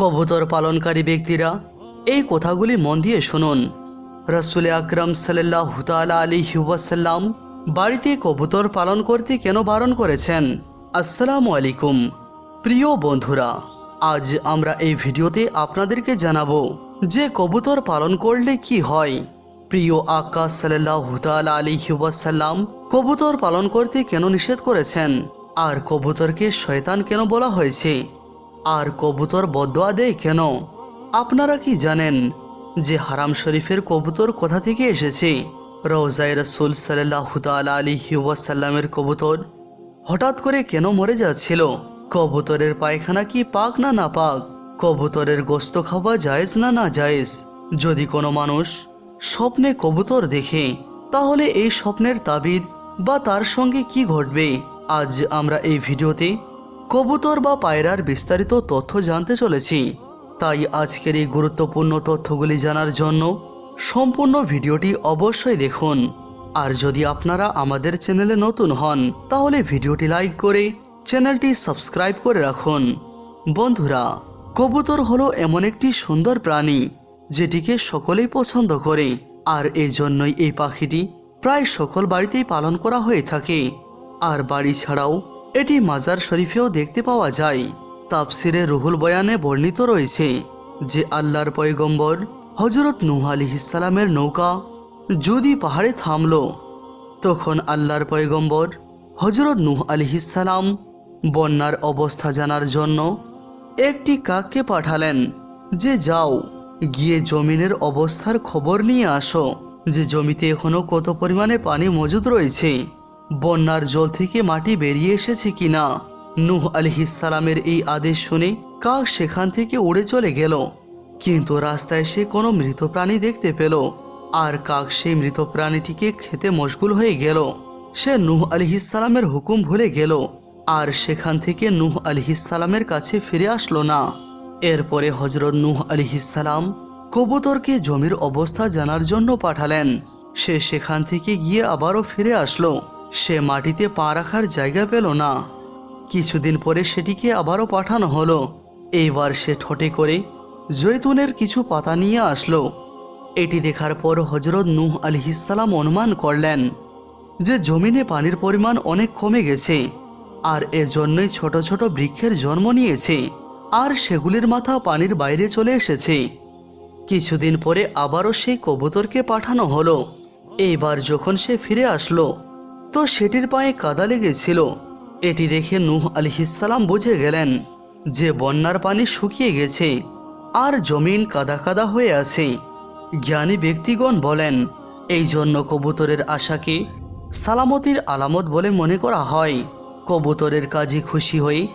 কবুতর পালনকারী ব্যক্তিরা, এই কথাগুলি মন দিয়ে শুনুন। রসুল আকরম সাল্লাহ তালা আলী ওয়াসাল্লাম বাড়িতে কবুতর পালন করতে কেন বারণ করেছেন? আসসালামু আলাইকুম। প্রিয় বন্ধুরা, আজ আমরা এই ভিডিওতে আপনাদেরকে জানাব যে কবুতর পালন করলে কি হয়। প্রিয় আকা সাল্লাহ তালা আলী ওয়াসাল্লাম কবুতর পালন করতে কেন নিষেধ করেছেন? আর কবুতরকে শয়তান কেন বলা হয়েছে? আর কবুতর বদোয়া দেয় কেন? আপনারা কি জানেন যে হারাম শরীফের কবুতর কোথা থেকে এসেছে? রওজাই রসুল সাল্লাহ আলী ওয়াসাল্লামের কবুতর হঠাৎ করে কেন মরে যাচ্ছিল? কবুতরের পায়খানা কি পাক না না পাক কবুতরের গোস্ত খাওয়া জায়েজ না না জায়েজ যদি কোনো মানুষ স্বপ্নে কবুতর দেখে, তাহলে এই স্বপ্নের তাবিদ বা তার সঙ্গে কি ঘটবে? আজ আমরা এই ভিডিওতে কবুতর বা পায়রার বিস্তারিত তথ্য জানতে চলেছি। তাই আজকের এই গুরুত্বপূর্ণ তথ্যগুলি জানার জন্য সম্পূর্ণ ভিডিওটি অবশ্যই দেখুন। আর যদি আপনারা আমাদের চ্যানেলে নতুন হন, তাহলে ভিডিওটি লাইক করে চ্যানেলটি সাবস্ক্রাইব করে রাখুন। বন্ধুরা, কবুতর হলো এমন একটি সুন্দর প্রাণী, যেটিকে সকলেই পছন্দ করে, আর এই জন্যই এই পাখিটি প্রায় সকল বাড়িতেই পালন করা হয়ে থাকে। আর বাড়ি ছাড়াও এটি মাজার শরীফেও দেখতে পাওয়া যায়। তাপসিরে রুহুল বয়ানে বর্ণিত রয়েছে যে আল্লাহর পয়গম্বর হজরত নুহ আলিহিসালামের নৌকা যদি পাহাড়ে থামল, তখন আল্লাহর পয়গম্বর হজরত নুহ আলিহিসালাম বন্যার অবস্থা জানার জন্য একটি কাককে পাঠালেন যে, যাও, গিয়ে জমিনের অবস্থার খবর নিয়ে আসো। যে জমিতে এখনও কত পরিমাণে পানি মজুদ রয়েছে বন্যার জল থেকে মাটি বেরিয়ে এসেছে কি কিনা? নূহ আলহিসালামের এই আদেশ শুনে কাক সেখান থেকে উড়ে চলে গেল। কিন্তু রাস্তায় সে কোনো মৃত প্রাণী দেখতে পেল। আর কাক সেই মৃত প্রাণীটিকে খেতে মশগুল হয়ে গেল। সে নূহ আলহিসালামের হুকুম ভুলে গেল। আর সেখান থেকে নূহ আলহিসালামের কাছে ফিরে আসলো না। এরপরে হজরত নূহ আলহিসাল্লাম কবুতরকে জমির অবস্থা জানার জন্য পাঠালেন। সে সেখান থেকে গিয়ে আবারও ফিরে আসলো। সে মাটিতে পা রাখার জায়গা পেল না। কিছুদিন পরে সেটিকে আবারও পাঠানো হলো। এইবার সে ঠোঁটে করে জৈতুনের কিছু পাতা নিয়ে আসলো। এটি দেখার পর হজরত নূহ আলহিসাল্লাম অনুমান করলেন যে জমিনে পানির পরিমাণ অনেক কমে গেছে আর এজন্যই ছোট ছোট বৃক্ষের জন্ম নিয়েছে আর সেগুলির মাথা পানির বাইরে চলে এসেছে। কিছুদিন পরে আবারও সেই কবুতরকে পাঠানো হলো। এইবার যখন সে ফিরে আসলো তো সেটির পায়ে কাদা লেগেছিল। এটি দেখে নুহ নূহ আলিহিসাল্লাম বুঝে গেলেন যে বন্যার পানি শুকিয়ে গেছে আর জমিন কাদা কাদা হয়ে আছে। জ্ঞানী ব্যক্তিগণ বলেন, এই জন্য কবুতরের আশাকে সালামতির আলামত বলে মনে করা হয়। কবুতরের কাজে খুশি হয়ে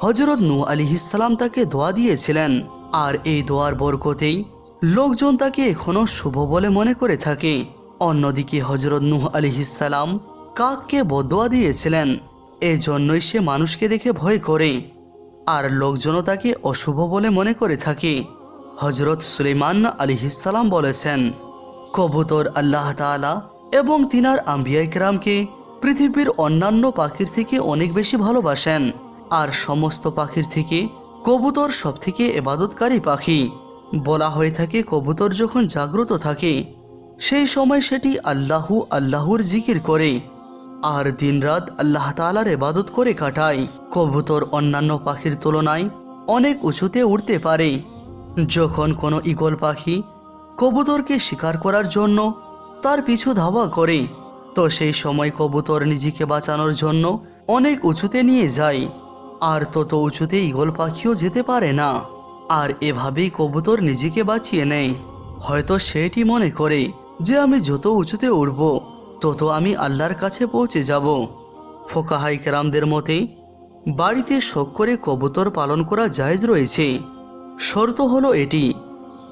হজরত নূ আলিহিসাল্লাম তাকে দোয়া দিয়েছিলেন আর এই দোয়ার বরকতেই লোকজন তাকে এখনও শুভ বলে মনে করে থাকে। অন্যদিকে হজরত নূহ আলিহিসাল্লাম কাককে বদোয়া দিয়েছিলেন। এজন্যই সে মানুষকে দেখে ভয় করে। আর লোকজনও তাকে অশুভ বলে মনে করে থাকে। হজরত সুলেমান আলিহিসাল্লাম বলেছেন, কবুতর আল্লাহ তাআলা এবং তিনার আম্বিয়াইকরামকে পৃথিবীর অন্যান্য পাখির থেকে অনেক বেশি ভালোবাসেন। আর সমস্ত পাখির থেকে কবুতর সবথেকে এবাদতকারী পাখি। বলা হয়ে থাকে কবুতর যখন জাগ্রত থাকে, সেই সময় সেটি আল্লাহু আল্লাহর জিকির করে। আর দিনরাত আল্লাহ তালার এবাদত করে কাটায়। কবুতর অন্যান্য পাখির তুলনায় অনেক উঁচুতে উঠতে পারে। যখন কোনো ঈগল পাখি কবুতরকে শিকার করার জন্য তার পিছু ধাওয়া করে, তো সেই সময় কবুতর নিজেকে বাঁচানোর জন্য অনেক উঁচুতে নিয়ে যায়। আর তত উঁচুতে ঈগল পাখিও যেতে পারে না। আর এভাবেই কবুতর নিজেকে বাঁচিয়ে নেয়। হয়তো সেটি মনে করে যে আমি যত উঁচুতে উঠব তত আমি আল্লাহর কাছে পৌঁছে যাব। ফোকাহাই কেরামদের মতে, বাড়িতে শখ করে কবুতর পালন করা জায়েজ রয়েছে। শর্ত হলো এটি,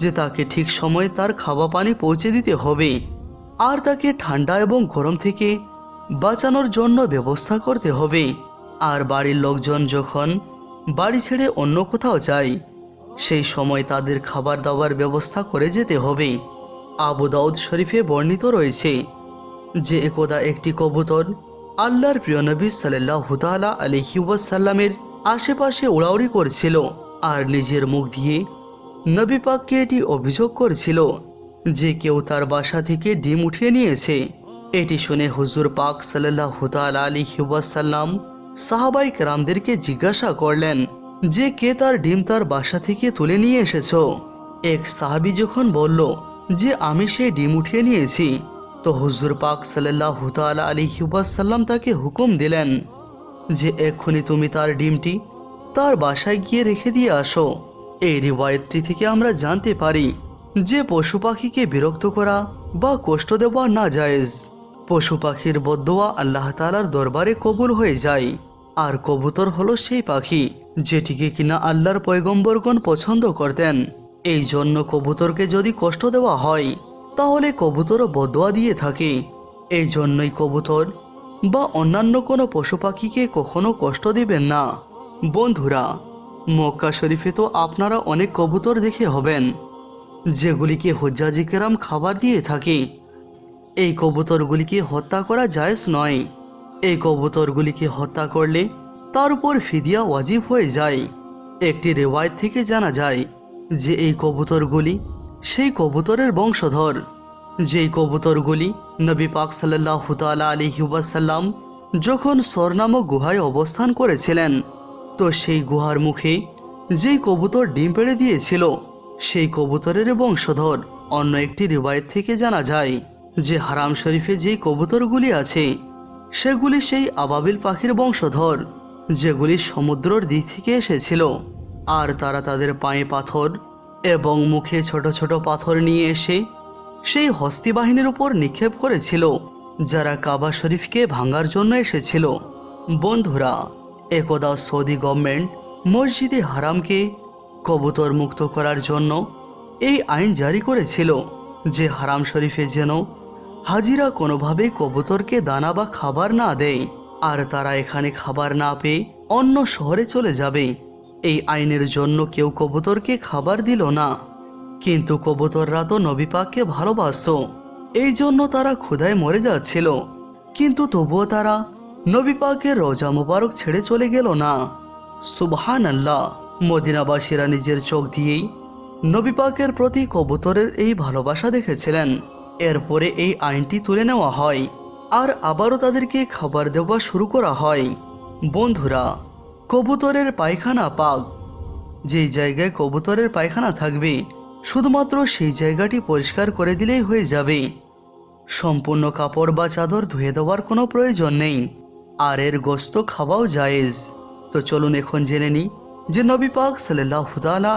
যে তাকে ঠিক সময়ে তার খাওয়া পানি পৌঁছে দিতে হবে, আর তাকে ঠান্ডা এবং গরম থেকে বাঁচানোর জন্য ব্যবস্থা করতে হবে। আর বাড়ির লোকজন যখন বাড়ি ছেড়ে অন্য কোথাও যায়, সেই সময় তাদের খাবার দাবার ব্যবস্থা করে যেতে হবে। আবু দাউদ শরীফে বর্ণিত রয়েছে যে একদা একটি কবুতর আল্লাহর প্রিয় নবী সাল্লাহ হুতালা আলহি ওয়াসাল্লামের আশেপাশে উড়াউড়ি করছিল আর নিজের মুখ দিয়ে নবী পাককে এটি অভিযোগ করেছিল যে কেউ তার বাসা থেকে ডিম উঠিয়ে নিয়েছে। এটি শুনে হুজুর পাক সাল্লাহ আলী হিবাসাল্লাম সাহাবাইক রামদেরকে জিজ্ঞাসা করলেন, যে কে তার ডিম তার বাসা থেকে তুলে নিয়ে এসেছ? এক সাহাবি যখন বলল, যে আমি সেই ডিম উঠিয়ে নিয়েছি। তো হুজুর পাক সাল্লাহ আলী হিবাসাল্লাম তাকে হুকুম দিলেন যে এক্ষুনি তুমি তার ডিমটি তার বাসায় গিয়ে রেখে দিয়ে আসো। এই রিওয়ায়তটি থেকে আমরা জানতে পারি যে পশু পাখিকে বিরক্ত করা বা কষ্ট দেওয়া না জায়েজ পশু পাখির বদোয়া আল্লাহ তালার দরবারে কবুল হয়ে যায়। আর কবুতর হলো সেই পাখি যেটিকে কিনা আল্লাহর পয়গম্বরগণ পছন্দ করতেন। এই জন্য কবুতরকে যদি কষ্ট দেওয়া হয় তাহলে কবুতরও বদোয়া দিয়ে থাকে। এই জন্যই কবুতর বা অন্যান্য কোনো পশু পাখিকে কখনো কষ্ট দিবেন না। বন্ধুরা, মক্কা শরীফে তো আপনারা অনেক কবুতর দেখে হবেন, যেগুলিকে হজ্জাজি কেরাম খাবার দিয়ে থাকে। এই কবুতরগুলিকে হত্যা করা জায়েজ নয়। এই কবুতরগুলিকে হত্যা করলে তার উপর ফিদিয়া ওয়াজিব হয়ে যায়। একটি রেওয়ায়ত থেকে জানা যায় যে এই কবুতরগুলি সেই কবুতরের বংশধর, যেই কবুতরগুলি নবী পাক সাল্লাহ তালা আলী হিবাসাল্লাম যখন সর নামক গুহায় অবস্থান করেছিলেন, তো সেই গুহার মুখে যেই কবুতর ডিম পেড়ে দিয়েছিল, সেই কবুতরের বংশধর অন্য একটি রিবায়ত থেকে জানা যায় যে হারাম শরীফে যেই কবুতরগুলি আছে, সেগুলি সেই আবাবিল পাখির বংশধর, যেগুলি সমুদ্রর দিক থেকে এসেছিল, আর তারা তাদের পায়ে পাথর এবং মুখে ছোট ছোট পাথর নিয়ে এসে সেই হস্তি বাহিনীর উপর নিক্ষেপ করেছিল, যারা কাবা শরীফকে ভাঙার জন্য এসেছিল। বন্ধুরা, একদা সৌদি গভর্নমেন্ট মসজিদে হারামকে কবুতর মুক্ত করার জন্য এই আইন জারি করেছিল যে হারাম শরীফে যেন হাজিরা কোনোভাবে কবুতরকে দানা বা খাবার না দেয়, আর তারা এখানে খাবার না পেয়ে অন্য শহরে চলে যাবে। এই আইনের জন্য কেউ কবুতরকে খাবার দিল না। কিন্তু কবুতররা তো নবী পাককে ভালোবাসত। এই জন্য তারা ক্ষুধায় মরে যাচ্ছিল। কিন্তু তবুও তারা নবীপাকের রোজা মোবারক ছেড়ে চলে গেল না। সুবহান আল্লাহ মদিনাবাসীরা নিজের চোখ দিয়েই নবীপাকের প্রতি কবুতরের এই ভালোবাসা দেখেছিলেন। এরপরে এই আইনটি তুলে নেওয়া হয়। আর আবারও তাদেরকে খাবার দেওয়া শুরু করা হয়। বন্ধুরা কবুতরের পায়খানা পাক যেই জায়গায় কবুতরের পায়খানা থাকবে, শুধুমাত্র সেই জায়গাটি পরিষ্কার করে দিলেই হয়ে যাবে। সম্পূর্ণ কাপড় বা চাদর ধুয়ে দেওয়ার কোনো প্রয়োজন নেই। আর এর গোস্ত খাওয়াও জায়েজ। তো চলুন এখন জেনে নিই যে নবী পাক সাল্লাহ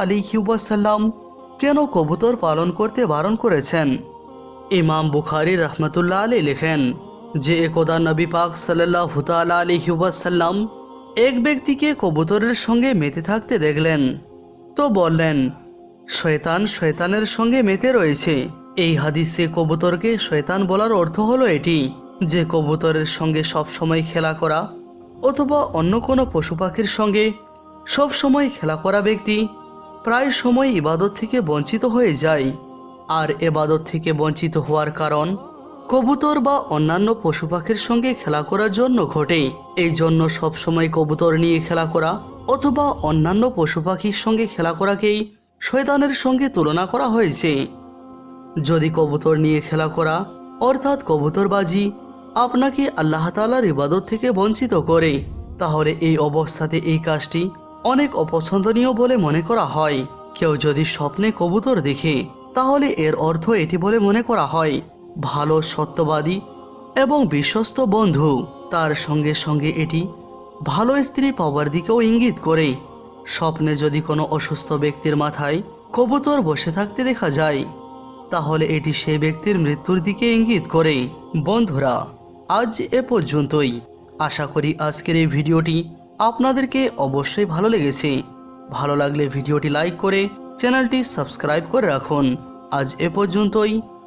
আলী হিউবাসাল্লাম কেন কবুতর পালন করতে বারণ করেছেন? ইমাম বুখারি রহমতুল্লাহ আলী লেখেন যে একদা নবী পাক সাল্লাহ আলী হিউবাসাল্লাম এক ব্যক্তিকে কবুতরের সঙ্গে মেতে থাকতে দেখলেন। তো বললেন, শয়তান শয়তানের সঙ্গে মেতে রয়েছে। এই হাদিসে কবুতরকে শয়তান বলার অর্থ হলো এটি, যে কবুতরের সঙ্গে সব সময় খেলা করা অথবা অন্য কোনো পশু পাখির সঙ্গে সব সময় খেলা করা ব্যক্তি প্রায় সময় ইবাদত থেকে বঞ্চিত হয়ে যায়। আর এবাদত থেকে বঞ্চিত হওয়ার কারণ কবুতর বা অন্যান্য পশু পাখির সঙ্গে খেলা করার জন্য ঘটে। এই জন্য সবসময় কবুতর নিয়ে খেলা করা অথবা অন্যান্য পশু পাখির সঙ্গে খেলা করাকেই শয়তানের সঙ্গে তুলনা করা হয়েছে। যদি কবুতর নিয়ে খেলা করা, অর্থাৎ কবুতরবাজি, আপনাকে আল্লাহ তালার ইবাদত থেকে বঞ্চিত করে, তাহলে এই অবস্থাতে এই কাজটি অনেক অপছন্দনীয় বলে মনে করা হয়। কেউ যদি স্বপ্নে কবুতর দেখে, তাহলে এর অর্থ এটি বলে মনে করা হয়। ভালো সত্যবাদী এবং বিশ্বস্ত বন্ধু। তার সঙ্গে সঙ্গে এটি ভালো স্ত্রী পাওয়ার দিকেও ইঙ্গিত করে। স্বপ্নে যদি কোনো অসুস্থ ব্যক্তির মাথায় কবুতর বসে থাকতে দেখা যায়, তাহলে এটি সেই ব্যক্তির মৃত্যুর দিকে ইঙ্গিত করে। বন্ধুরা, আজ এ পর্যন্তই। আশা করি আজকের এই ভিডিওটি আপনাদেরকে অবশ্যই ভালো লেগেছে। ভালো লাগলে ভিডিওটি লাইক করে চ্যানেলটি সাবস্ক্রাইব করে রাখুন। আজ এ পর্যন্তই।